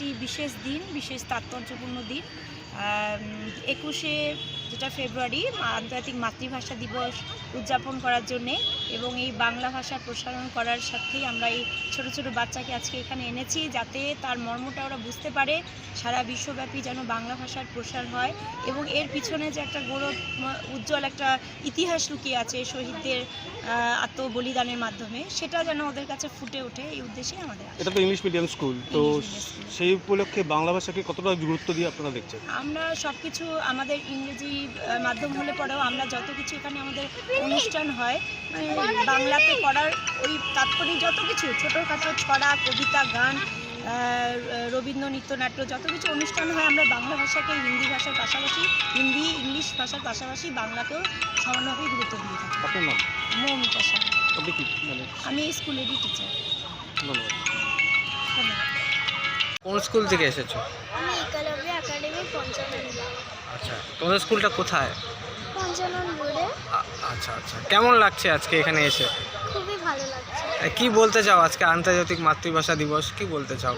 একটি বিশেষ দিন বিশেষ তাৎপর্যপূর্ণ দিন। একুশে যেটা ফেব্রুয়ারি আন্তর্জাতিক মাতৃভাষা দিবস উদযাপন করার জন্যে এবং এই বাংলা ভাষা প্রসারণ করার সাথেই আমরা এই ছোট ছোট বাচ্চাকে আজকে এখানে এনেছি যাতে তার মর্মটা ওরা বুঝতে পারে সারা বিশ্বব্যাপী যেন বাংলা ভাষার প্রসার হয় এবং এর পিছনে যে একটা গৌরব উজ্জ্বল একটা ইতিহাস লুকিয়ে আছে শহীদদের আত্মবলিদানের মাধ্যমে সেটা যেন ওদের কাছে ফুটে ওঠে এই উদ্দেশ্যেই আমাদের এটা তো ইংলিশ মিডিয়াম স্কুল তো। সেই উপলক্ষে বাংলা ভাষাকে কতটা গুরুত্ব দিয়ে আপনারা দেখছেন আমরা সব কিছু আমাদের ইংরেজি মাধ্যম হলে পরেও আমরা যত কিছু এখানে আমাদের অনুষ্ঠান হয় মানে বাংলাতে করার ওই তাৎপর্য যত কিছু ছোটোখাটো ছড়া কবিতা গান রবীন্দ্র নৃত্যনাট্য যত কিছু অনুষ্ঠান হয় আমরা বাংলা ভাষাকে হিন্দি ভাষার পাশাপাশি হিন্দি ইংলিশ ভাষার পাশাপাশি বাংলাকেও সমানভাবে গুরুত্ব দিয়ে থাকি। মৌমিতা মানে? আমি স্কুলেরই টিচার কোন স্কুল থেকে এসেছ? আমি একলব্য একাডেমি পঞ্চানন আচ্ছা তোমাদের স্কুলটা কোথায়? আচ্ছা আচ্ছা। কেমন লাগছে আজকে এখানে এসে? খুবই ভালো লাগছে। কি বলতে চাও আজকে? আন্তর্জাতিক মাতৃভাষা দিবস কি বলতে চাও?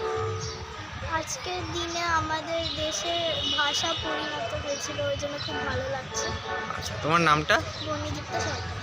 আজকের দিনে আমাদের দেশে ভাষা পরিণত হয়েছিল ওই জন্য খুব ভালো লাগছে। আচ্ছা তোমার নামটা? বর্ণযুক্ত সরকার।